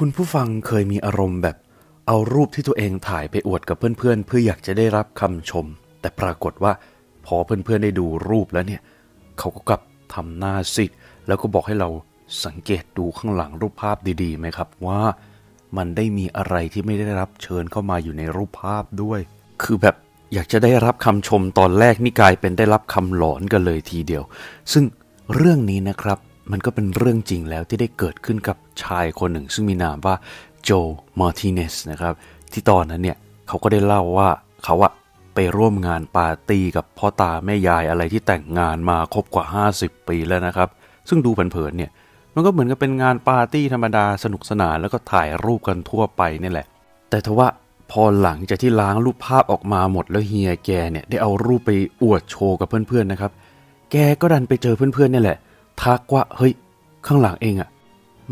คุณผู้ฟังเคยมีอารมณ์แบบเอารูปที่ตัวเองถ่ายไปอวดกับเพื่อนๆ เพื่ออยากจะได้รับคำชม แต่ปรากฏว่าพอเพื่อนๆได้ดูรูปแล้วเนี่ย เขาก็กลับทำหน้าซิดแล้วก็บอกให้เราสังเกตดูข้างหลังรูปภาพดีๆไหมครับ ว่ามันได้มีอะไรที่ไม่ได้รับเชิญเข้ามาอยู่ในรูปภาพด้วย คือแบบอยากจะได้รับคำชมตอนแรกนี่กลายเป็นได้รับคำหลอนกันเลยทีเดียว ซึ่งเรื่องนี้นะครับ มันก็เป็นเรื่องจริงแล้วที่ได้เกิดขึ้นกับชายคนหนึ่ง ซึ่งมีนามว่าโจมาร์ติเนสนะครับ ที่ตอนนั้นเนี่ยเขาก็ได้เล่าว่าเขาอะไปร่วมงานปาร์ตี้กับพ่อตาแม่ยายอะไรที่แต่งงานมาครบกว่า 50 ปีแล้วนะครับ ซึ่งดูเผินๆเนี่ยมันก็เหมือนกับเป็นงานปาร์ตี้ธรรมดาสนุกสนานแล้วก็ถ่ายรูปกันทั่วไปนี่แหละ แต่ทว่าพอหลังจากที่ล้างรูปภาพออกมาหมดแล้วเฮียแกเนี่ยได้เอารูปไปอวดโชว์กับเพื่อนๆนะครับ แกก็ดันไปเจอเพื่อนๆเนี่ยแหละ ทักว่าเฮ้ยข้างหลังเองอะ่ะ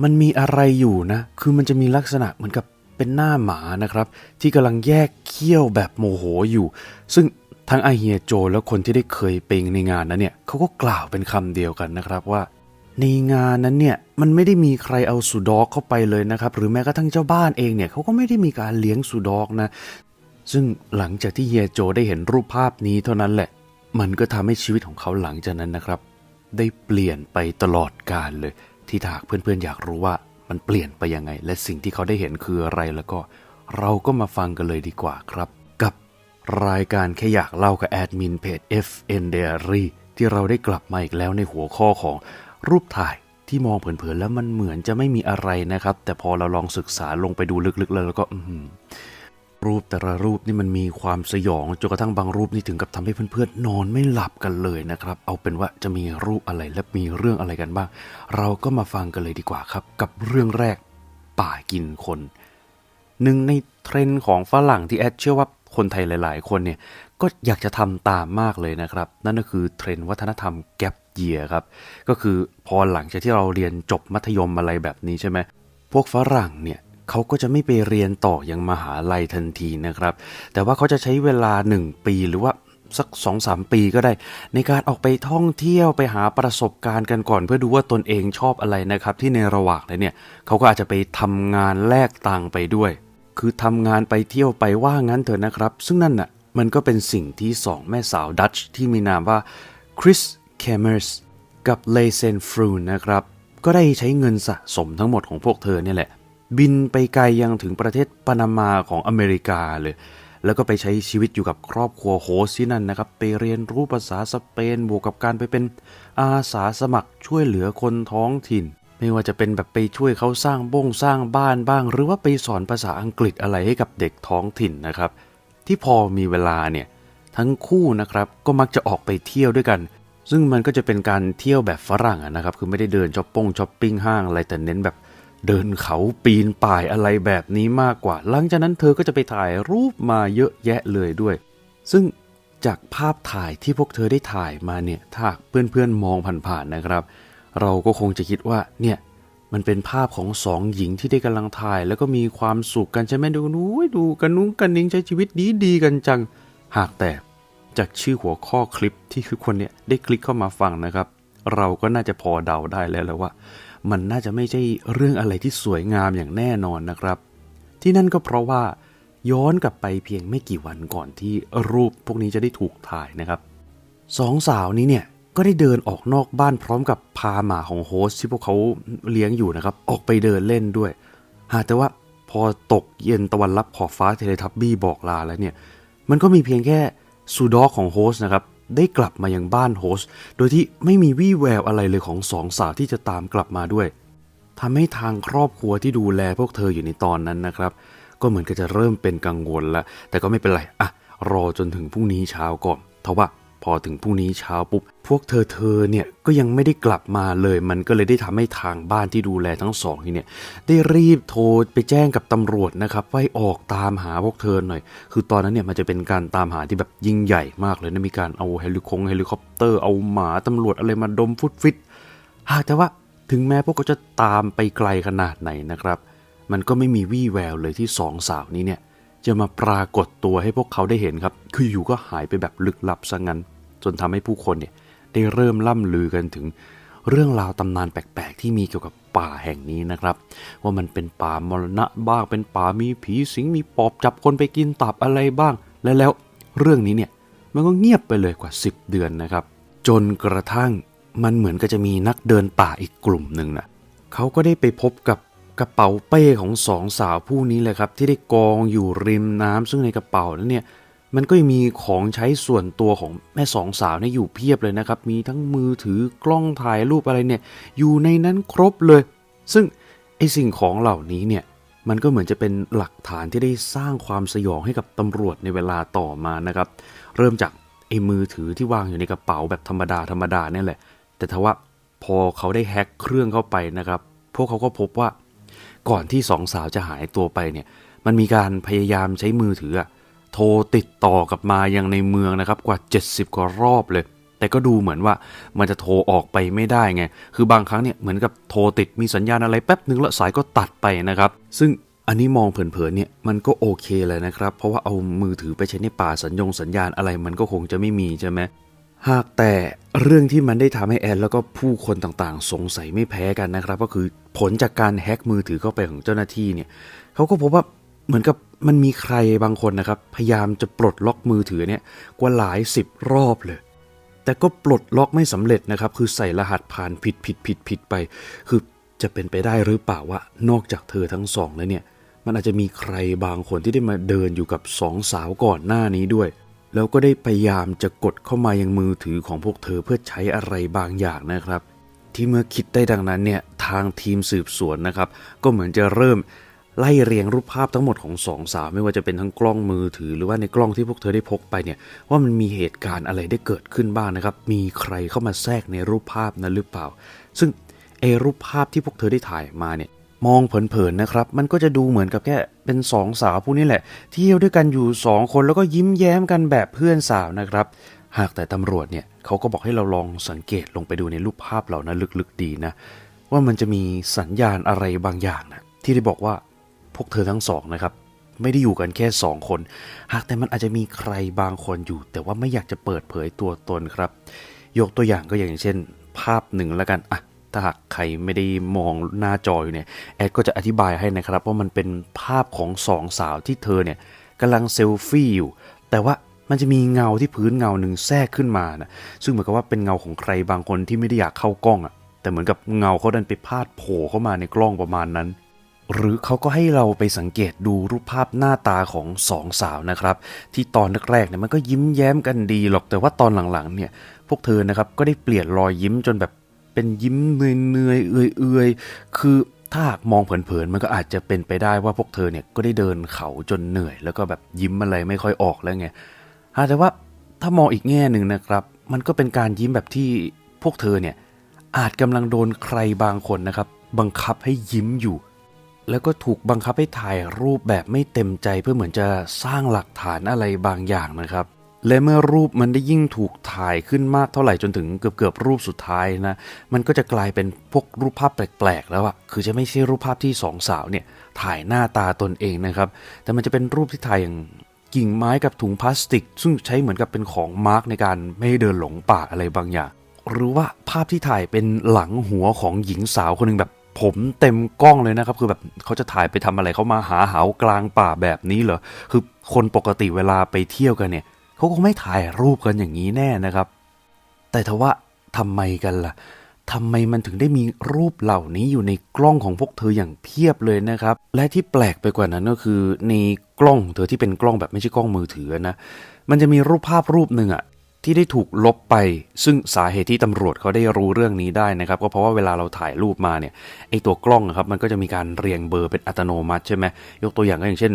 มันมีอะไรอยู่นะ คือมันจะมีลักษณะเหมือนกับเป็นหน้าหมานะครับ ที่กำลังแยกเขี้ยวแบบโมโหอยู่ ซึ่งทั้งไอเฮียโจแล้วคนที่ได้เคยไปในงานนั้นเนี่ยเขาก็กล่าวเป็นคำเดียวกันนะครับว่า ในงานนั้นเนี่ยมันไม่ได้มีใครเอาสุดอกเข้าไปเลยนะครับ หรือแม้กระทั่งเจ้าบ้านเองเนี่ยเขาก็ไม่ได้มีการเลี้ยงสุดอกนะ ซึ่งหลังจากที่เฮียโจได้เห็นรูปภาพนี้เท่านั้นแหละ มันก็ทำให้ชีวิตของเขาหลังจากนั้นนะครับ ได้เปลี่ยนไปตลอดกาลเลย ที่ถากเพื่อนๆ อยากรู้ว่ามันเปลี่ยนไปยังไง และสิ่งที่เขาได้เห็นคืออะไรแล้วก็ เราก็มาฟังกันเลยดีกว่าครับ กับรายการแค่อยากเล่ากับแอดมินเพจ FN Diary ที่เราได้กลับมาอีกแล้วในหัวข้อของรูปถ่ายที่มองเผินๆแล้วมันเหมือนจะไม่มีอะไรนะครับ แต่พอเราลองศึกษาลงไปดูลึกๆแล้วแล้วก็อื รูปแต่ละรูปนี่มันมีความสยองจนกระทั่งบางรูปนี่ถึงกับทำให้เพื่อนๆนอนไม่หลับกันเลยนะครับ เอาเป็นว่าจะมีรูปอะไรและมีเรื่องอะไรกันบ้าง เราก็มาฟังกันเลยดีกว่าครับ กับเรื่องแรกป่ากินคนหนึ่งในเทรนด์ของฝรั่งที่แอดเชื่อว่าคนไทยหลาย ๆ คนเนี่ยก็อยากจะทำตามมากเลยนะครับ นั่นก็คือเทรนด์วัฒนธรรมแก p เยียครับ ก็คือพอหลังจากที่เราเรียนจบมัธยมอะไรแบบนี้ใช่ไหมพวกฝรั่งเนี่ย เขาก็จะไม่ไปเรียนต่ออยังมหาลัยทันทีนะครับ แต่ว่าเขาจะใช้เวลา 1 ปีหรือว่าสัก2อสปีก็ได้ ในการออกไปท่องเที่ยวไปหาประสบการณ์กันก่อน เพื่อดูว่าตนเองชอบอะไรนะครับ ที่ในระหว่างนั้นเนี่ยเขาก็อาจจะไปทำงานแลกตังไปด้วย คือทำงานไปเที่ยวไปว่างั้นเถอะนะครับ ซึ่งนั่นน่ะมันก็เป็นสิ่งที่สองแม่สาวดัตช์ที่มีนามว่าคริสเคมเมอร์สกับเลเซนฟรูนนะครับก็ได้ใช้เงินสะสมทั้งหมดของพวกเธอเนี่ยแหละ บินไปไกลยังถึงประเทศปานามาของอเมริกาเลย แล้วก็ไปใช้ชีวิตอยู่กับครอบครัวโฮสที่นั่นนะครับ ไปเรียนรู้ภาษาสเปนบวกกับการไปเป็นอาสาสมัครช่วยเหลือคนท้องถิ่น ไม่ว่าจะเป็นแบบไปช่วยเขาสร้างบ้งสร้างบ้านบ้าง หรือว่าไปสอนภาษาอังกฤษอะไรให้กับเด็กท้องถิ่นนะครับ ที่พอมีเวลาเนี่ยทั้งคู่นะครับก็มักจะออกไปเที่ยวด้วยกัน ซึ่งมันก็จะเป็นการเที่ยวแบบฝรั่งนะครับ คือไม่ได้เดินช้อปปิ้งช้อปปิ้งห้างอะไรแต่เน้นแบบ เดินเขาปีนป่ายอะไรแบบนี้มากกว่า หลังจากนั้นเธอก็จะไปถ่ายรูปมาเยอะแยะเลยด้วย ซึ่งจากภาพถ่ายที่พวกเธอได้ถ่ายมาเนี่ยถ้าเพื่อนๆมองผ่านๆนะครับ เราก็คงจะคิดว่าเนี่ยมันเป็นภาพของสองหญิงที่ได้กำลังถ่าย แล้วก็มีความสุขกันใช่ไหมดูนู้ยดูกันนุ้งกันนิ้งใช้ชีวิตดีดีๆกันจัง หากแต่จากชื่อหัวข้อคลิปที่คือคนเนี่ยได้คลิกเข้ามาฟังนะครับ เราก็น่าจะพอเดาได้แล้วแหละว่า มันน่าจะไม่ใช่เรื่องอะไรที่สวยงามอย่างแน่นอนนะครับ ที่นั่นก็เพราะว่าย้อนกลับไปเพียงไม่กี่วันก่อนที่รูปพวกนี้จะได้ถูกถ่ายนะครับสองสาวนี้เนี่ยก็ได้เดินออกนอกบ้านพร้อมกับพาหมาของโฮสที่พวกเขาเลี้ยงอยู่นะครับ ออกไปเดินเล่นด้วย หาแต่ว่าพอตกเย็นตะวันรับขอบฟ้าเทเลทับบี้บอกลาแล้วเนี่ย มันก็มีเพียงแค่ซูดอกของโฮสนะครับ ได้กลับมายังบ้านโฮสต์โดยที่ไม่มีวี่แววอะไรเลยของสองสาวที่จะตามกลับมาด้วยทำให้ทางครอบครัวที่ดูแลพวกเธออยู่ในตอนนั้นนะครับ ก็เหมือนกับจะเริ่มเป็นกังวลแล้ว แต่ก็ไม่เป็นไรอะรอจนถึงพรุ่งนี้เช้าก่อนทว่า พอถึงพรุ่งนี้เช้าปุ๊บ พวกเธอเธอเนี่ยก็ยังไม่ได้กลับมาเลย มันก็เลยได้ทำให้ทางบ้านที่ดูแลทั้งสองที่เนี่ยได้รีบโทรไปแจ้งกับตำรวจนะครับว่าให้ออกตามหาพวกเธอหน่อย คือตอนนั้นเนี่ยมันจะเป็นการตามหาที่แบบยิ่งใหญ่มากเลยนะมีการเอาเฮลิคงเฮลิคอปเตอร์เอาหมาตำรวจอะไรมาดมฟุตฟิตหากแต่ว่าถึงแม้พวกเขาจะตามไปไกลขนาดไหนนะครับ มันก็ไม่มีวี่แววเลยที่สองสาวนี้เนี่ย จะมาปรากฏตัวให้พวกเขาได้เห็นครับ คืออยู่ก็หายไปแบบลึกลับซะงั้น จนทำให้ผู้คนเนี่ยได้เริ่มล่ำลือกันถึงเรื่องราวตำนานแปลกๆ ที่มีเกี่ยวกับป่าแห่งนี้นะครับ ว่ามันเป็นป่ามรณะบ้างเป็นป่ามีผีสิงมีปอบจับคนไปกินตับอะไรบ้าง และแล้วเรื่องนี้เนี่ยมันก็เงียบไปเลยกว่า 10 เดือนนะครับ จนกระทั่งมันเหมือนก็จะมีนักเดินป่าอีกกลุ่มหนึ่งนะเขาก็ได้ไปพบกับ กระเป๋าเป้ของสองสาวผู้นี้เลยครับ ที่ได้กองอยู่ริมน้ำซึ่งในกระเป๋านั้นเนี่ยมันก็ยังมีของใช้ส่วนตัวของแม่สองสาวเนี่ยอยู่เพียบเลยนะครับ มีทั้งมือถือกล้องถ่ายรูปอะไรเนี่ย อยู่ในนั้นครบเลย ซึ่งไอสิ่งของเหล่านี้เนี่ยมันก็เหมือนจะเป็นหลักฐานที่ได้สร้างความสยองให้กับตำรวจในเวลาต่อมานะครับ เริ่มจากไอ้มือถือที่วางอยู่ในกระเป๋าแบบธรรมดาธรรมดาเนี่ยแหละ แต่ทว่าพอเขาได้แฮ็กเครื่องเข้าไปนะครับ พวกเขาก็พบว่า ก่อนที่สองสาวจะหายตัวไปเนี่ยมันมีการพยายามใช้มือถือโทรติดต่อกับมายังในเมืองนะครับกว่า 70 กว่ารอบเลย แต่ก็ดูเหมือนว่ามันจะโทรออกไปไม่ได้ไง คือบางครั้งเนี่ยเหมือนกับโทรติดมีสัญญาณอะไรแป๊บหนึ่งแล้วสายก็ตัดไปนะครับ ซึ่งอันนี้มองเผินๆเนี่ยมันก็โอเคเลยนะครับ เพราะว่าเอามือถือไปใช้ในป่าสัญญงสัญญาณอะไรมันก็คงจะไม่มีใช่ไหม หากแต่เรื่องที่มันได้ทำให้แอนแล้วก็ผู้คนต่างๆ สงสัยไม่แพ้กันนะครับ ก็คือผลจากการแฮ็กมือถือเข้าไปของเจ้าหน้าที่เนี่ยเขาก็พบว่าเหมือนกับมันมีใครบางคนนะครับ พยายามจะปลดล็อกมือถือเนี่ยกว่าหลายสิบรอบเลย แต่ก็ปลดล็อกไม่สำเร็จนะครับ คือใส่รหัสผ่านผิดผิดผิดผิดไป คือจะเป็นไปได้หรือเปล่าว่านอกจากเธอทั้งสองแล้วเนี่ย มันอาจจะมีใครบางคนที่ได้มาเดินอยู่กับสองสาวก่อนหน้านี้ด้วย แล้วก็ได้พยายามจะกดเข้ามายังมือถือของพวกเธอเพื่อใช้อะไรบางอย่างนะครับ ที่เมื่อคิดได้ดังนั้นเนี่ยทางทีมสืบสวนนะครับ ก็เหมือนจะเริ่มไล่เรียงรูปภาพทั้งหมดของสองสาวไม่ว่าจะเป็นทั้งกล้องมือถือ หรือว่าในกล้องที่พวกเธอได้พกไปเนี่ยว่ามันมีเหตุการณ์อะไรได้เกิดขึ้นบ้างนะครับ มีใครเข้ามาแทรกในรูปภาพนั้นหรือเปล่า ซึ่งไอรูปภาพที่พวกเธอได้ถ่ายมาเนี่ย มองเผินๆนะครับ มันก็จะดูเหมือนกับแค่เป็นสองสาวผู้นี้แหละ เที่ยวด้วยกันอยู่สองคนแล้วก็ยิ้มแย้มกันแบบเพื่อนสาวนะครับ หากแต่ตำรวจเนี่ยเขาก็บอกให้เราลองสังเกตลงไปดูในรูปภาพเหล่านั้นลึกๆดีนะ ว่ามันจะมีสัญญาณอะไรบางอย่างนะที่ได้บอกว่าพวกเธอทั้งสองนะครับ ไม่ได้อยู่กันแค่สองคน หากแต่มันอาจจะมีใครบางคนอยู่ แต่ว่าไม่อยากจะเปิดเผยตัวตนครับ ยกตัวอย่างก็อย่างเช่น ภาพหนึ่งแล้วกันอะ ถ้าหากใครไม่ได้มองหน้าจออยู่เนี่ยแอดก็จะอธิบายให้นะครับว่ามันเป็นภาพของสองสาวที่เธอเนี่ยกำลังเซลฟี่อยู่ แต่ว่ามันจะมีเงาที่พื้นเงาหนึ่งแทรกขึ้นมานะซึ่งเหมือนกับว่าเป็นเงาของใครบางคนที่ไม่ได้อยากเข้ากล้องอะ่ะ แต่เหมือนกับเงาเขาดันไปพาดโผล่เข้ามาในกล้องประมาณนั้นหรือเขาก็ให้เราไปสังเกตดูรูปภาพหน้าตาของสองสาวนะครับ ที่ตอนแรกๆเนี่ยมันก็ยิ้มแย้มกันดีหรอกแต่ว่าตอนหลังๆเนี่ย พวกเธอนะครับก็ได้เปลี่ยนรอยยิ้มจนแบบ เป็นยิ้มเนื่อยๆเอื่อยๆคือถ้าหากมองเผินๆมันก็อาจจะเป็นไปได้ว่าพวกเธอเนี่ยก็ได้เดินเขาจนเหนื่อย แล้วก็แบบยิ้มอะไรไม่ค่อยออกแล้วไงอาแต่ว่าถ้ามองอีกแง่หนึ่งนะครับ มันก็เป็นการยิ้มแบบที่พวกเธอเนี่ยอาจกำลังโดนใครบางคนนะครับ บังคับให้ยิ้มอยู่ แล้วก็ถูกบังคับให้ถ่ายรูปแบบไม่เต็มใจเพื่อเหมือนจะสร้างหลักฐานอะไรบางอย่างนะครับ และเมื่อรูปมันได้ยิ่งถูกถ่ายขึ้นมากเท่าไหร่จนถึงเกือบเกือบรูปสุดท้ายนะ มันก็จะกลายเป็นพวกรูปภาพแปลกๆ แล้วอะคือจะไม่ใช่รูปภาพที่สองสาวเนี่ยถ่ายหน้าตาตนเองนะครับ แต่มันจะเป็นรูปที่ถ่ายอย่างกิ่งไม้กับถุงพลาสติก ซึ่งใช้เหมือนกับเป็นของมาร์กในการไม่ให้เดินหลงป่าอะไรบางอย่าง หรือว่าภาพที่ถ่ายเป็นหลังหัวของหญิงสาวคนหนึ่งแบบผมเต็มกล้องเลยนะครับ คือแบบเขาจะถ่ายไปทำอะไรเขามาหาเหากลางป่าแบบนี้เหรอคือคนปกติเวลาไปเที่ยวกันเนี่ย เขาก็ไม่ถ่ายรูปกันอย่างนี้แน่นะครับ แต่ทว่าทำไมกันล่ะทำไมมันถึงได้มีรูปเหล่านี้อยู่ในกล้องของพวกเธออย่างเพียบเลยนะครับ และที่แปลกไปกว่านั้นก็คือ ในกล้องเธอที่เป็นกล้องแบบไม่ใช่กล้องมือถือนะ มันจะมีรูปภาพรูปหนึ่งอะที่ได้ถูกลบไป ซึ่งสาเหตุที่ตำรวจเขาได้รู้เรื่องนี้ได้นะครับ ก็เพราะว่าเวลาเราถ่ายรูปมาเนี่ยไอตัวกล้องครับมันก็จะมีการเรียงเบอร์เป็นอัตโนมัติใช่ไหมยกตัวอย่างก็อย่างเช่น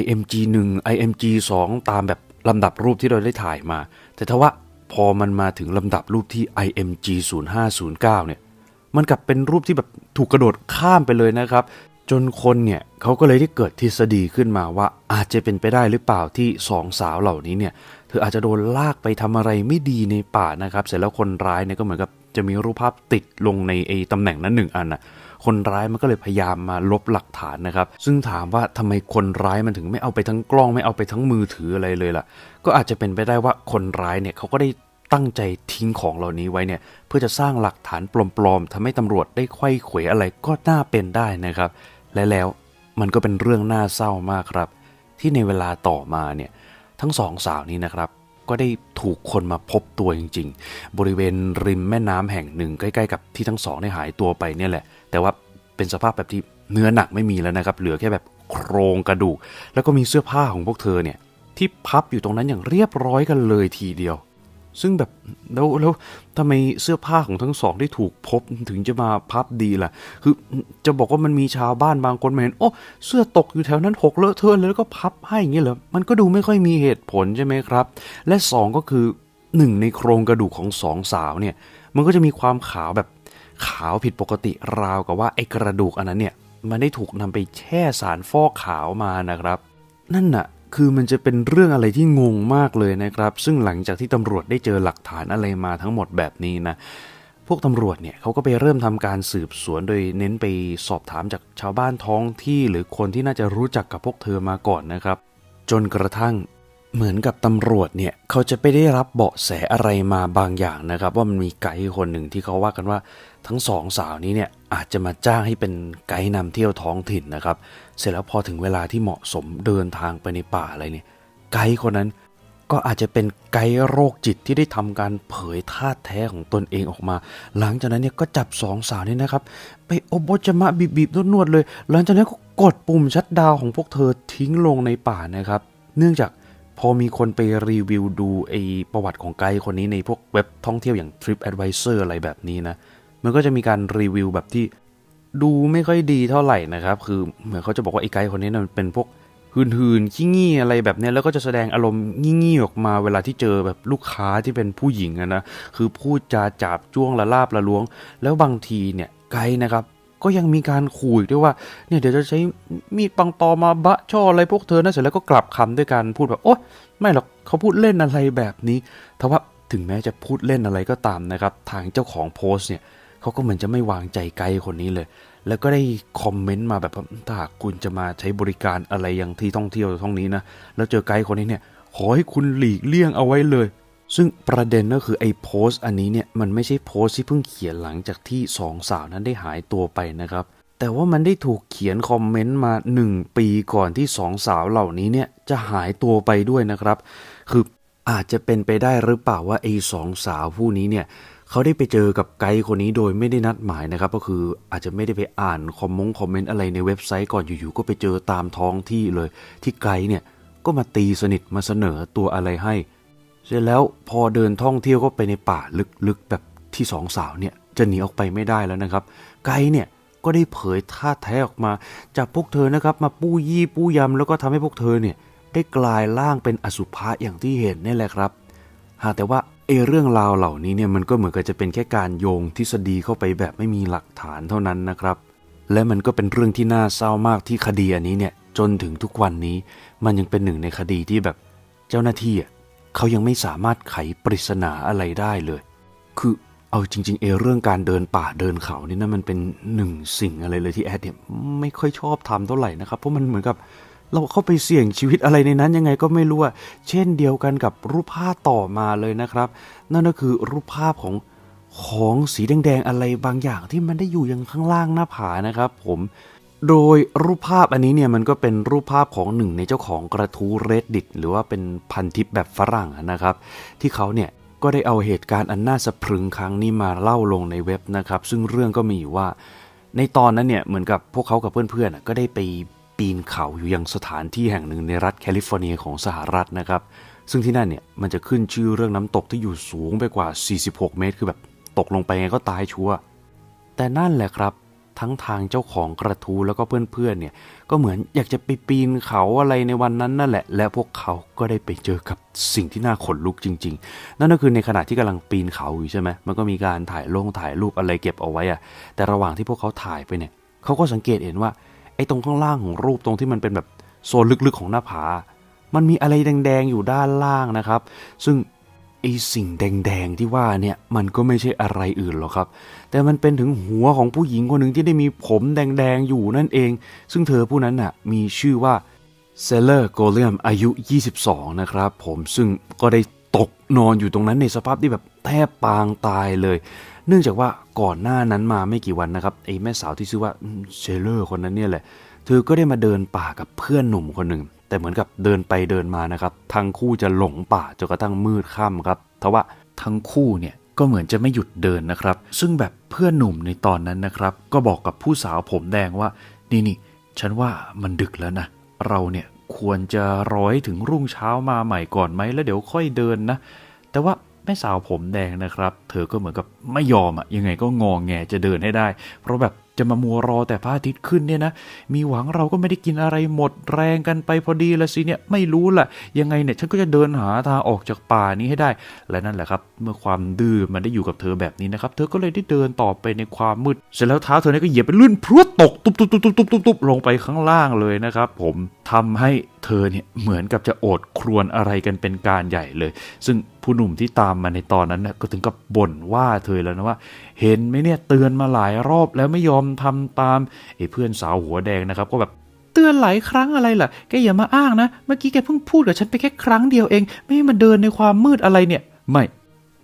IMG 1 IMG 2 ตามแบบ ลำดับรูปที่เราได้ถ่ายมา แต่ทว่าพอมันมาถึงลำดับรูปที่ IMG 0509เนี่ย มันกลับเป็นรูปที่แบบถูกกระโดดข้ามไปเลยนะครับ จนคนเนี่ยเขาก็เลยได้เกิดทฤษฎีขึ้นมาว่าอาจจะเป็นไปได้หรือเปล่าที่สองสาวเหล่านี้เนี่ย เธออาจจะโดนลากไปทำอะไรไม่ดีในป่านะครับ เสร็จแล้วคนร้ายเนี่ยก็เหมือนกับจะมีรูปภาพติดลงในไอ้ตำแหน่งนั้นหนึ่งอันน่ะ คนร้ายมันก็เลยพยายามมาลบหลักฐานนะครับ ซึ่งถามว่าทำไมคนร้ายมันถึงไม่เอาไปทั้งกล้องไม่เอาไปทั้งมือถืออะไรเลยล่ะ ก็อาจจะเป็นไปได้ว่าคนร้ายเนี่ยเขาก็ได้ตั้งใจทิ้งของเหล่านี้ไว้เนี่ยเพื่อจะสร้างหลักฐานปลอมๆทำให้ตำรวจได้ไขว้เขวอะไรก็น่าเป็นได้นะครับ และแล้วมันก็เป็นเรื่องน่าเศร้ามากครับ ที่ในเวลาต่อมาเนี่ยทั้งสองสาวนี้นะครับก็ได้ถูกคนมาพบตัวจริง ๆ บริเวณริมแม่น้ำแห่งหนึ่งใกล้ ๆ กับที่ทั้งสองได้หายตัวไปเนี่ยแหละ แต่ว่าเป็นสภาพแบบที่เนื้อหนักไม่มีแล้วนะครับ เหลือแค่แบบโครงกระดูก แล้วก็มีเสื้อผ้าของพวกเธอเนี่ยที่พับอยู่ตรงนั้นอย่างเรียบร้อยกันเลยทีเดียว ซึ่งแบบแล้วแล้วทำไมเสื้อผ้าของทั้งสองได้ถูกพบถึงจะมาพับดีล่ะ คือจะบอกว่ามันมีชาวบ้านบางคนมาเห็นโอ้เสื้อตกอยู่แถวนั้นหกเลอะเทอะเลยแล้วก็พับให้อย่างเงี้ยเหรอ มันก็ดูไม่ค่อยมีเหตุผลใช่ไหมครับ และสองก็คือหนึ่งในโครงกระดูกของสองสาวเนี่ย มันก็จะมีความขาวแบบ ขาวผิดปกติราวกับว่าไอกระดูกอันนั้นเนี่ยมันได้ถูกนำไปแช่สารฟอกขาวมานะครับ นั่นน่ะคือมันจะเป็นเรื่องอะไรที่งงมากเลยนะครับ ซึ่งหลังจากที่ตำรวจได้เจอหลักฐานอะไรมาทั้งหมดแบบนี้นะ พวกตำรวจเนี่ยเขาก็ไปเริ่มทำการสืบสวนโดยเน้นไปสอบถามจากชาวบ้านท้องที่หรือคนที่น่าจะรู้จักกับพวกเธอมาก่อนนะครับ จนกระทั่ง เหมือนกับตำรวจเนี่ยเขาจะไปได้รับเบาะแสอะไรมาบางอย่างนะครับ ว่ามันมีไกด์คนหนึ่งที่เขาว่ากันว่าทั้งสองสาวนี้เนี่ยอาจจะมาจ้างให้เป็นไกด์นำเที่ยวท้องถิ่นนะครับ เสร็จแล้วพอถึงเวลาที่เหมาะสมเดินทางไปในป่าอะไรเนี่ยไกด์คนนั้นก็อาจจะเป็นไกด์โรคจิตที่ได้ทำการเผยธาแท้ของตนเองออกมา หลังจากนั้นเนี่ยก็จับสองสาวนี่นะครับ ไปอบโบจมะบีบๆนวดๆเลย หลังจากนั้นก็กดปุ่มชัดดาวของพวกเธอทิ้งลงในป่านะครับ เนื่องจาก พอมีคนไปรีวิวดูไอประวัติของไกด์คนนี้ในพวกเว็บท่องเที่ยวอย่าง Trip Advisor อะไรแบบนี้นะ มันก็จะมีการรีวิวแบบที่ดูไม่ค่อยดีเท่าไหร่นะครับ คือเหมือนเขาจะบอกว่าไอ้ไกด์คนนี้นะมันเป็นพวกหืนๆขี้งี้อะไรแบบนี้แล้วก็จะแสดงอารมณ์งี้ๆออกมาเวลาที่เจอแบบลูกค้าที่เป็นผู้หญิงนะคือพูดจาจับจ้วงละลาบละล้วง แล้วบางทีเนี่ยไกด์นะครับ ก็ยังมีการขู่อีกด้วยว่าเนี่ยเดี๋ยวจะใช้มีดปังตอมาบะช่ออะไรพวกเธอนะเสร็จแล้วก็กลับคำด้วยการพูดแบบโอ๊ยไม่หรอกเขาพูดเล่นอะไรแบบนี้ทว่าถึงแม้จะพูดเล่นอะไรก็ตามนะครับ ทางเจ้าของโพสต์เนี่ยเขาก็เหมือนจะไม่วางใจไกด์คนนี้เลย แล้วก็ได้คอมเมนต์มาแบบถ้าหากคุณจะมาใช้บริการอะไรอย่างที่ท่องเที่ยวท่องนี้นะแล้วเจอไกด์คนนี้เนี่ยขอให้คุณหลีกเลี่ยงเอาไว้เลย ซึ่งประเด็นก็คือไอ้โพสต์อันนี้เนี่ยมันไม่ใช่โพสต์ที่เพิ่งเขียนหลังจากที่สองสาวนั้นได้หายตัวไปนะครับ แต่ว่ามันได้ถูกเขียนคอมเมนต์มา 1 ปีก่อนที่สองสาวเหล่านี้เนี่ยจะหายตัวไปด้วยนะครับ คืออาจจะเป็นไปได้หรือเปล่าว่าไอ้สองสาวผู้นี้เนี่ยเขาได้ไปเจอกับไกด์คนนี้โดยไม่ได้นัดหมายนะครับ ก็คืออาจจะไม่ได้ไปอ่านคอมมงคอมเมนต์อะไรในเว็บไซต์ก่อนอยู่ๆก็ไปเจอตามท้องที่เลย ที่ไกด์เนี่ยก็มาตีสนิทมาเสนอตัวอะไรให้ เสร็จแล้วพอเดินท่องเที่ยวก็ไปในป่าลึกๆแบบที่สองสาวเนี่ยจะหนีออกไปไม่ได้แล้วนะครับ ไกด์เนี่ยก็ได้เผยท่าแท้ออกมาจากพวกเธอนะครับมาปู้ยี่ปู้ยำแล้วก็ทำให้พวกเธอเนี่ยได้กลายร่างเป็นอสุภะอย่างที่เห็นนี่แหละครับ หากแต่ว่าเอเรื่องราวเหล่านี้เนี่ยมันก็เหมือนกับจะเป็นแค่การโยงทฤษฎีเข้าไปแบบไม่มีหลักฐานเท่านั้นนะครับ และมันก็เป็นเรื่องที่น่าเศร้ามากที่คดีอันนี้เนี่ยจนถึงทุกวันนี้มันยังเป็นหนึ่งในคดีที่แบบเจ้าหน้าที่ เขายังไม่สามารถไขปริศนาอะไรได้เลย คือเอาจริง ๆ เอเรื่องการเดินป่าเดินเขานี่นะมันเป็นหนึ่งสิ่งอะไรเลยที่แอดเนี่ยไม่ค่อยชอบทำเท่าไหร่นะครับเพราะมันเหมือนกับเราเข้าไปเสี่ยงชีวิตอะไรในนั้นยังไงก็ไม่รู้อะเช่นเดียวกันกับรูปภาพต่อมาเลยนะครับ นั่นก็คือรูปภาพของของสีแดงๆอะไรบางอย่างที่มันได้อยู่ยังข้างล่างหน้าผานะครับ ผม โดยรูปภาพอันนี้เนี่ยมันก็เป็นรูปภาพของหนึ่งในเจ้าของกระทู้ reddit หรือว่าเป็นพันทิปแบบฝรั่งนะครับ ที่เขาเนี่ยก็ได้เอาเหตุการณ์อันน่าสะพรึงครั้งนี้มาเล่าลงในเว็บนะครับ ซึ่งเรื่องก็มีอยู่ว่า ในตอนนั้นเนี่ยเหมือนกับพวกเขากับเพื่อนๆก็ได้ไปปีนเขาอยู่ยังสถานที่แห่งหนึ่งในรัฐแคลิฟอร์เนียของสหรัฐนะครับ ซึ่งที่นั่นเนี่ยมันจะขึ้นชื่อเรื่องน้ำตกที่อยู่สูงไปกว่า 46 เมตร คือแบบตกลงไปไงก็ตายชัวแต่นั่นแหละครับ ทั้งทางเจ้าของกระทู้แล้วก็เพื่อนๆเนี่ยก็เหมือนอยากจะไปปีนเขาอะไรในวันนั้นนั่นแหละ และพวกเขาก็ได้ไปเจอกับสิ่งที่น่าขนลุกจริง ๆ นั่นก็คือในขณะที่กำลังปีนเขาอยู่ใช่ไหมมันก็มีการถ่ายลงถ่ายรูปอะไรเก็บเอาไว้อะแต่ระหว่างที่พวกเขาถ่ายไปเนี่ยเขาก็สังเกตเห็นว่าไอ้ตรงข้างล่างของรูปตรงที่มันเป็นแบบโซนลึกๆของหน้าผา มันมีอะไรแดงๆอยู่ด้านล่างนะครับ ซึ่ง ไอสิ่งแดงๆที่ว่าเนี่ยมันก็ไม่ใช่อะไรอื่นหรอกครับ แต่มันเป็นถึงหัวของผู้หญิงคนหนึ่งที่ได้มีผมแดงๆอยู่นั่นเอง ซึ่งเธอผู้นั้นน่ะมีชื่อว่าเซเลอร์โกเลียมอายุ 22 นะครับผมซึ่งก็ได้ตกนอนอยู่ตรงนั้นในสภาพที่แบบแทบปางตายเลย เนื่องจากว่าก่อนหน้านั้นมาไม่กี่วันนะครับไอ้แม่สาวที่ชื่อว่าเชลเลอร์คนนั้นเนี่ยแหละ เธอก็ได้มาเดินป่ากับเพื่อนหนุ่มคนหนึ่ง แต่เหมือนกับเดินไปเดินมานะครับ ทั้งคู่จะหลงป่าจนกระทั่งมืดค่ำครับทว่าทั้งคู่เนี่ยก็เหมือนจะไม่หยุดเดินนะครับ ซึ่งแบบเพื่อนหนุ่มในตอนนั้นนะครับ ก็บอกกับผู้สาวผมแดงว่า นี่นี่ฉันว่ามันดึกแล้วนะ เราเนี่ยควรจะรอให้ถึงรุ่งเช้ามาใหม่ก่อนไหมแล้วเดี๋ยวค่อยเดินนะ แต่ว่าแม่สาวผมแดงนะครับ เธอก็เหมือนกับไม่ยอมอะยังไงก็งองแงจะเดินให้ได้ เพราะแบบ จะมามัวรอแต่พระอาทิตย์ขึ้นเนี่ยนะ มีหวังเราก็ไม่ได้กินอะไรหมดแรงกันไปพอดีละสิเนี่ย ไม่รู้ละยังไงเนี่ยฉันก็จะเดินหาทางออกจากป่านี้ให้ได้ และนั่นแหละครับ เมื่อความดื้อมันได้อยู่กับเธอแบบนี้นะครับ เธอก็เลยได้เดินต่อไปในความมืด เสร็จแล้วเท้าเธอเนี่ยก็เหยียบไปลื่นพรวดตก ตุบตุบตุบตุบตุบตุบตุบลงไปข้างล่างเลยนะครับผม ทำให้เธอเนี่ยเหมือนกับจะโอดครวญอะไรกันเป็นการใหญ่เลย ซึ่งผู้หนุ่มที่ตามมาในตอนนั้นนะก็ถึงกับบ่นว่าเธอแล้วนะว่า เห็นไหมเนี่ยเตือนมาหลายรอบแล้วไม่ยอมทำตามไอ้เพื่อนสาวหัวแดงนะครับ ก็แบบเตือนหลายครั้งอะไรล่ะแกอย่ามาอ้างนะ เมื่อกี้แกเพิ่งพูดกับฉันไปแค่ครั้งเดียวเอง ไม่ให้มาเดินในความมืดอะไรเนี่ย ไม่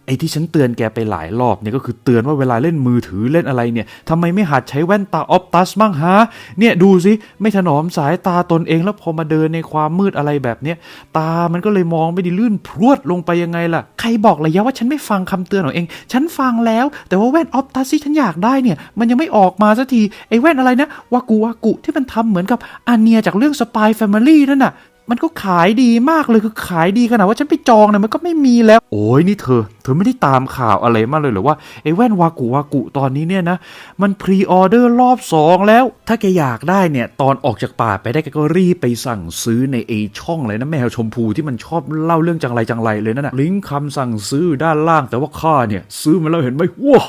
ไอ้ที่ฉันเตือนแกไปหลายรอบเนี่ยก็คือเตือนว่าเวลาเล่นมือถือเล่นอะไรเนี่ยทำไมไม่หัดใช้แว่นตาออปตัสบ้างฮะ เนี่ยดูสิ ไม่ถนอมสายตาตนเองแล้วพอมาเดินในความมืดอะไรแบบเนี้ยตามันก็เลยมองไม่ดีลื่นพรวดลงไปยังไงล่ะ ใครบอกระยะว่าฉันไม่ฟังคำเตือนของเอง ฉันฟังแล้ว แต่ว่าแว่นออปตัสที่ฉันอยากได้เนี่ย มันยังไม่ออกมาสักทีไอ้แว่นอะไรนะวากูวากุที่มันทำเหมือนกับอาเนียจากเรื่องสปายแฟมิลี่นั่นน่ะ มันก็ขายดีมากเลยคือขายดีขนาดว่าฉันไปจองเนี่ยมันก็ไม่มีแล้ว โอ้ยนี่เธอ เธอไม่ได้ตามข่าวอะไรมากเลยหรือว่าไอ้แว่นวากุวากุตอนนี้เนี่ยนะ มันพรีออเดอร์รอบสองแล้ว ถ้าแกอยากได้เนี่ย ตอนออกจากป่าไปได้แกก็รีบไปสั่งซื้อในไอช่องเลยนะแมวชมพูที่มันชอบเล่าเรื่องจังไรจังไรเลยนั่นน่ะลิงก์คำสั่งซื้อด้านล่างแต่ว่าข้าเนี่ย ซื้อมาแล้วเห็นไหมว้า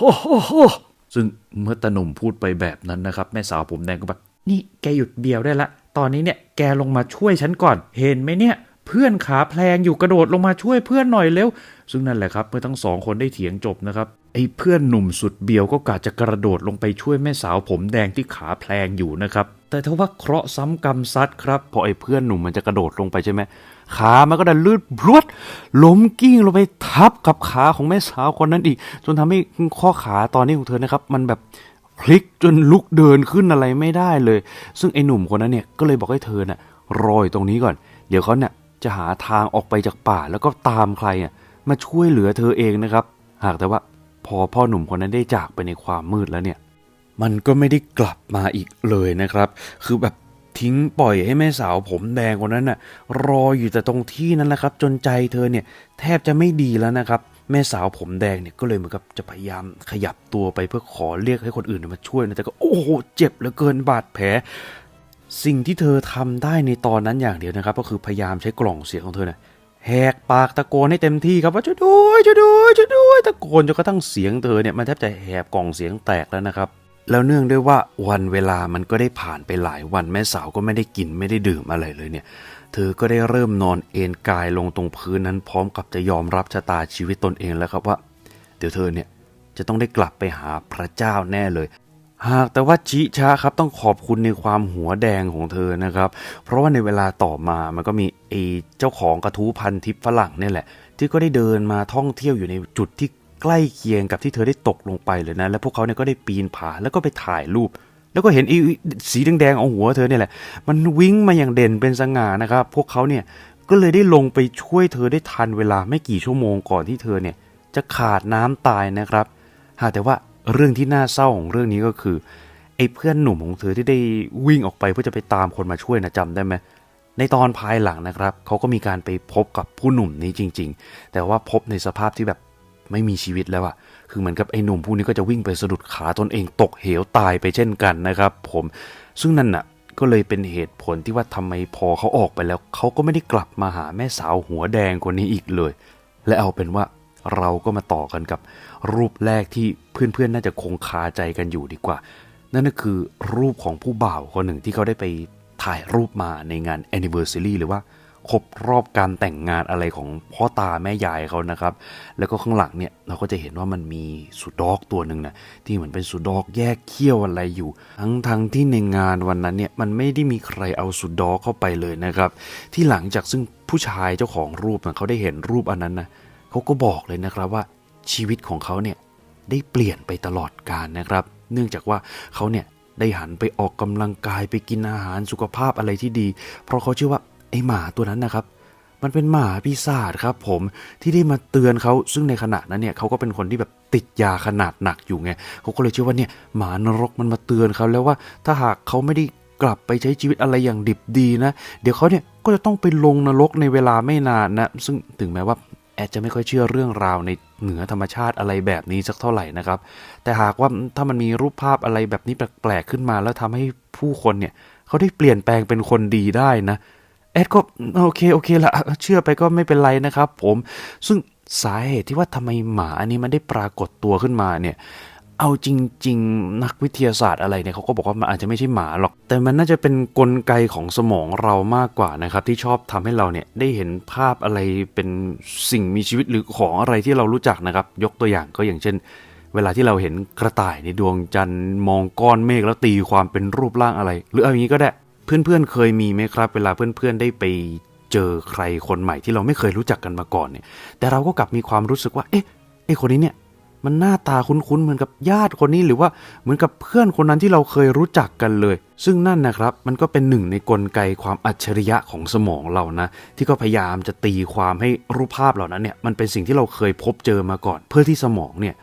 วซึ่งเมื่อตาหนุ่มพูดไปแบบนั้นนะครับ แม่สาวผมแดงก็แบบนี่แกหยุดเบียวได้ละ ตอนนี้เนี่ยแกลงมาช่วยฉันก่อน เห็นไหมเนี่ยเพื่อนขาแพลงอยู่กระโดดลงมาช่วยเพื่อนหน่อยเร็ว ซึ่งนั่นแหละครับเมื่อทั้งสองคนได้เถียงจบนะครับไอ้เพื่อนหนุ่มสุดเบียวก็กะจะกระโดดลงไปช่วยแม่สาวผมแดงที่ขาแพลงอยู่นะครับแต่ทว่าเคราะห์ซ้ำกรรมซัดครับพอไอ้เพื่อนหนุ่มมันจะกระโดดลงไปใช่ไหมขามันก็ดันลื่นพรวดล้มกิ้งลงไปทับกับขาของแม่สาวคนนั้นอีก จนทำให้ข้อขาตอนนี้ของเธอนะครับ มันแบบ พลิกจนลุกเดินขึ้นอะไรไม่ได้เลย ซึ่งไอ้หนุ่มคนนั้นเนี่ยก็เลยบอกให้เธอน่ะรออยู่ตรงนี้ก่อน เดี๋ยวเขาเนี่ยจะหาทางออกไปจากป่าแล้วก็ตามใครอะมาช่วยเหลือเธอเองนะครับ หากแต่ว่าพอพ่อหนุ่มคนนั้นได้จากไปในความมืดแล้วเนี่ย มันก็ไม่ได้กลับมาอีกเลยนะครับ คือแบบทิ้งปล่อยให้แม่สาวผมแดงคนนั้นน่ะรออยู่แต่ตรงที่นั้นแหละครับ จนใจเธอเนี่ยแทบจะไม่ดีแล้วนะครับ แม่สาวผมแดงเนี่ยก็เลยเหมือนกับจะพยายามขยับตัวไปเพื่อขอเรียกให้คนอื่นมาช่วยนะแต่ก็โอ้โหเจ็บเหลือเกินบาดแผล สิ่งที่เธอทำได้ในตอนนั้นอย่างเดียวนะครับ ก็คือพยายามใช้กล่องเสียงของเธอเนี่ยแหกปากตะโกนให้เต็มที่ครับว่าช่วยด้วยช่วยด้วยช่วยด้วยตะโกนจนกระทั่งเสียงเธอเนี่ยมันแทบจะแหบกล่องเสียงแตกแล้วนะครับแล้วเนื่องด้วยว่าวันเวลามันก็ได้ผ่านไปหลายวันแม่สาวก็ไม่ได้กินไม่ได้ดื่มอะไรเลยเนี่ย เธอก็ได้เริ่มนอนเอนกายลงตรงพื้นนั้นพร้อมกับจะยอมรับชะตาชีวิตตนเองแล้วครับว่า เดี๋ยวเธอเนี่ยจะต้องได้กลับไปหาพระเจ้าแน่เลย หากแต่ว่าชิชาครับต้องขอบคุณในความหัวแดงของเธอนะครับ เพราะว่าในเวลาต่อมามันก็มีไอ้เจ้าของกระทู้พันทิพฝรั่งเนี่ยแหละ ที่ก็ได้เดินมาท่องเที่ยวอยู่ในจุดที่ใกล้เคียงกับที่เธอได้ตกลงไปเลยนะ และพวกเขาเนี่ยก็ได้ปีนผาแล้วก็ไปถ่ายรูป แล้วก็เห็นอ้สีแดงๆของหัวเธอเนี่ยแหละ มันวิ่งมาอย่างเด่นเป็นสง่านะครับ พวกเขาเนี่ยก็เลยได้ลงไปช่วยเธอได้ทันเวลาไม่กี่ชั่วโมงก่อนที่เธอเนี่ยจะขาดน้ำตายนะครับหาแต่ว่าเรื่องที่น่าเศร้าของเรื่องนี้ก็คือไอ้เพื่อนหนุ่มของเธอที่ได้วิ่งออกไปเพื่อจะไปตามคนมาช่วยนะจำได้ไหมในตอนภายหลังนะครับเขาก็มีการไปพบกับผู้หนุ่มนี้จริง ๆ แต่ว่าพบในสภาพที่แบบไม่มีชีวิตแล้วอะ คือเหมือนกับไอ้หนุ่มผู้นี้ก็จะวิ่งไปสะดุดขาตนเองตกเหวตายไปเช่นกันนะครับ ผมซึ่งนั่นน่ะก็เลยเป็นเหตุผลที่ว่าทำไมพอเขาออกไปแล้ว เขาก็ไม่ได้กลับมาหาแม่สาวหัวแดงคนนี้อีกเลย และเอาเป็นว่าเราก็มาต่อกันกับ รูปแรกที่เพื่อนๆ น่าจะคงคาใจกันอยู่ดีกว่า นั่นก็คือรูปของผู้บ่าวคนหนึ่งที่เขาได้ไปถ่ายรูปมาในงาน anniversary หรือว่า ครบรอบการแต่งงานอะไรของพ่อตาแม่ยายเขานะครับ แล้วก็ข้างหลังเนี่ยเราก็จะเห็นว่ามันมีสุดอกตัวหนึ่งนะที่เหมือนเป็นสุดอกแยกเขี้ยวอะไรอยู่ ทั้งทั้งที่ในงานวันนั้นเนี่ยมันไม่ได้มีใครเอาสุดอกเข้าไปเลยนะครับ ที่หลังจากซึ่งผู้ชายเจ้าของรูปนะเขาได้เห็นรูปอันนั้นนะเขาก็บอกเลยนะครับว่าชีวิตของเขาเนี่ยได้เปลี่ยนไปตลอดกาลนะครับ เนื่องจากว่าเขาเนี่ยได้หันไปออกกำลังกายไปกินอาหารสุขภาพอะไรที่ดี เพราะเขาเชื่อว่า อหมาตัวนั้นนะครับ มันเป็นหมาปีศาจครับผมที่ได้มาเตือนเขาซึ่งในขณะนั้นเนี่ยเขาก็เป็นคนที่แบบติดยาขนาดหนักอยู่ไงเขาก็เลยเชื่อว่าเนี่ยหมานรกมันมาเตือนเขาแล้วว่าถ้าหากเขาไม่ได้กลับไปใช้ชีวิตอะไรอย่างดิบดีนะ เดี๋ยวเขาเนี่ยก็จะต้องไปลงนรกในเวลาไม่นานนะ ซึ่งถึงแม้ว่าแอดจะไม่ค่อยเชื่อเรื่องราวในเหนือธรรมชาติอะไรแบบนี้สักเท่าไหร่นะครับ แต่หากว่าถ้ามันมีรูปภาพอะไรแบบนี้แปลกๆขึ้นมา แล้วทำให้ผู้คนเนี่ยเขาได้เปลี่ยนแปลงเป็นคนดีได้นะ แอดก็โอเคโอเคละเชื่อไปก็ไม่เป็นไรนะครับ ผมซึ่งสาเหตุที่ว่าทำไมหมาอันนี้มันได้ปรากฏตัวขึ้นมาเนี่ยเอาจริง ๆ นักวิทยาศาสตร์อะไรเนี่ยเขาก็บอกว่ามันอาจจะไม่ใช่หมาหรอก แต่มันน่าจะเป็นนกลไกของสมองเรามากกว่านะครับ ที่ชอบทำให้เราเนี่ยได้เห็นภาพอะไรเป็นสิ่งมีชีวิตหรือของอะไรที่เรารู้จักนะครับ ยกตัวอย่างก็อย่างเช่น เวลาที่เราเห็นกระต่ายในดวงจันทร์มองก้อนเมฆแล้วตีความเป็นรูปร่างอะไร หรือเอาอย่างนี้ก็ได้ เพื่อนๆเคยมีไหมครับ เวลาเพื่อนๆได้ไปเจอใครคนใหม่ที่เราไม่เคยรู้จักกันมาก่อนเนี่ย แต่เราก็กลับมีความรู้สึกว่า เอ๊ะไอคนนี้เนี่ยมันหน้าตาคุ้นๆเหมือนกับญาติคนนี้หรือว่าเหมือนกับเพื่อนคนนั้นที่เราเคยรู้จักกันเลย ซึ่งนั่นนะครับ มันก็เป็นหนึ่งในกลไกความอัจฉริยะของสมองเรานะ ที่ก็พยายามจะตีความให้รูปภาพเหล่านั้นเนี่ยมันเป็นสิ่งที่เราเคยพบเจอมาก่อน เพื่อที่สมองเนี่ย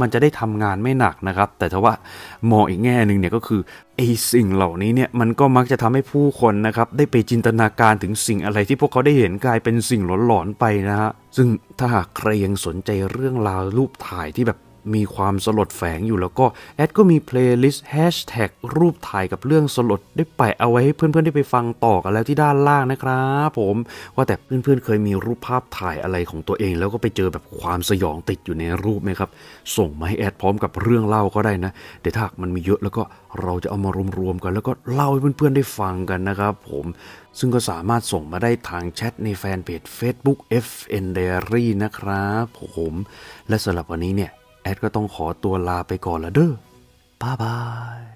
มันจะได้ทำงานไม่หนักนะครับ แต่ถ้าว่ามองอีกแง่หนึ่งเนี่ยก็คือไอ้สิ่งเหล่านี้เนี่ยมันก็มักจะทำให้ผู้คนนะครับได้ไปจินตนาการถึงสิ่งอะไรที่พวกเขาได้เห็นกลายเป็นสิ่งหลอนๆไปนะฮะซึ่งถ้าหากใครยังสนใจเรื่องราวรูปถ่ายที่แบบ มีความสลดแฝงอยู่แล้วก็ แอดก็มีเพลย์ลิสต์แฮชแท็กรูปถ่ายกับเรื่องสลดได้ไปเอาไว้ให้เพื่อนๆได้ไปฟังต่อกันแล้วที่ด้านล่างนะครับผมว่าแต่เพื่อนๆเคยมีรูปภาพถ่ายอะไรของตัวเอง แล้วก็ไปเจอแบบความสยองติดอยู่ในรูปไหมครับ ส่งมาให้แอดพร้อมกับเรื่องเล่าก็ได้นะเดี๋ยวถ้ามันมีเยอะแล้วก็เราจะเอามารวมๆกัน แล้วก็เล่าให้เพื่อนๆได้ฟังกันนะครับผมซึ่งก็สามารถส่งมาได้ทางแชทในแฟนเพจ Facebook FN Diary นะครับผมและสำหรับวันนี้เนี่ย แอดก็ต้องขอตัวลาไปก่อนละเด้อบ๊ายบาย